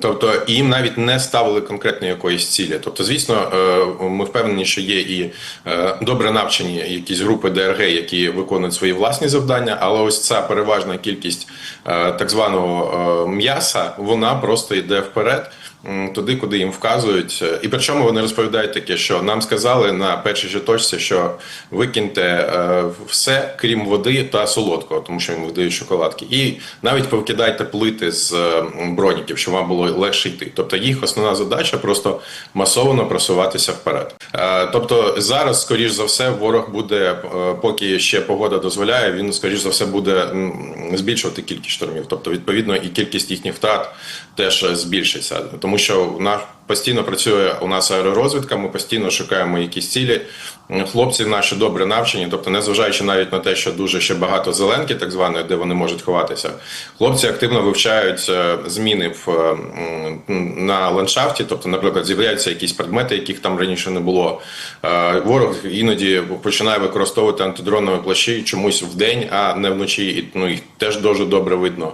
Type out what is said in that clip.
Тобто їм навіть не ставили конкретної якоїсь цілі. Тобто, звісно, е, ми впевнені, що є і е, добре навчені якісь групи ДРГ, які виконують свої власні завдання, але ось ця переважна кількість е, так званого м'яса, вона просто йде вперед. Туди, куди їм вказують, Е, і причому вони розповідають таке, що нам сказали на першій же точці, що викиньте е, все, крім води та солодкого, тому що їм видають шоколадки, і навіть повикидайте плити з е, броніків, щоб вам було легше йти. Тобто їх основна задача просто масово просуватися вперед. Тобто зараз, скоріш за все, ворог буде, поки ще погода дозволяє, він скоріш за все буде збільшувати кількість штурмів. Тобто, відповідно, і кількість їхніх втрат теж е, збільшиться, тому що у нас постійно працює у нас аеророзвідка. Ми постійно шукаємо якісь цілі. Хлопці наші добре навчені, тобто, незважаючи навіть на те, що дуже ще багато зеленки, так званої, де вони можуть ховатися, хлопці активно вивчають е, зміни в е, на ландшафті. Тобто, наприклад, з'являються якісь предмети, яких там раніше не було. Е, Ворог іноді починає використовувати антидронові плащі чомусь в день, а не вночі, і ну їх теж дуже добре видно.